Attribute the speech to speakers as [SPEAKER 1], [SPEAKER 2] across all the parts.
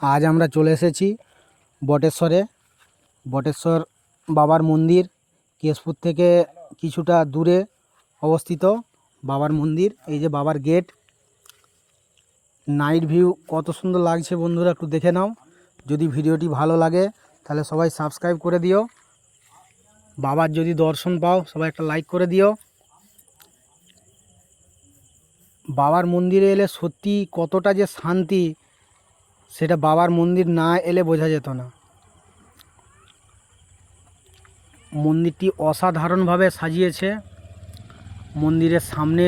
[SPEAKER 1] আজ আমরা চলে এসেছি বটেশ্বরে। বটেশ্বর বাবার মন্দির, কেশপুর থেকে কিছুটা দূরে অবস্থিত বাবার মন্দির। এই যে বাবার গেট, নাইট ভিউ কত সুন্দর লাগছে বন্ধুরা একটু দেখে নাও। যদি ভিডিওটি ভালো লাগে তাহলে সবাই সাবস্ক্রাইব করে দিও। বাবার যদি দর্শন পাও সবাই একটা লাইক করে দিও। বাবার মন্দিরে এলে সত্যি কতটা যে শান্তি সেটা বাবার মন্দির না এলে বোঝা যেত না। মন্দিরটি অসাধারণভাবে সাজিয়েছে। মন্দিরের সামনে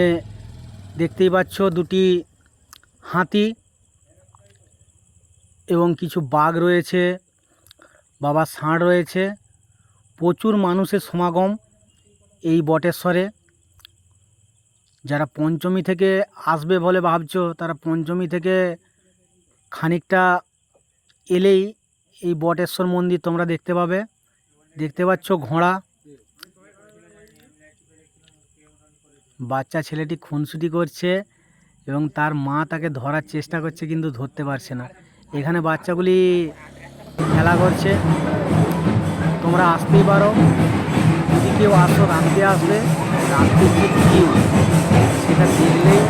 [SPEAKER 1] দেখতেই পাচ্ছ দুটি হাতি এবং কিছু বাঘ রয়েছে, বাবার ষাঁড় রয়েছে। প্রচুর মানুষের সমাগম এই বটেশ্বরে। যারা পঞ্চমী থেকে আসবে বলে ভাবছ, তারা পঞ্চমী থেকে খানিকটা এলেই এই বটেশ্বর মন্দির তোমরা দেখতে পাবে। দেখতে পাচ্ছ ঘোড়া। বাচ্চা ছেলেটি খুনসুটি করছে এবং তার মা তাকে ধরার চেষ্টা করছে কিন্তু ধরতে পারছে না। এখানে বাচ্চাগুলি খেলা করছে। তোমরা আসতেই পারো। যদি কেউ আসো, রাত্রে আসবে ভিউ। সেটা দেখলেই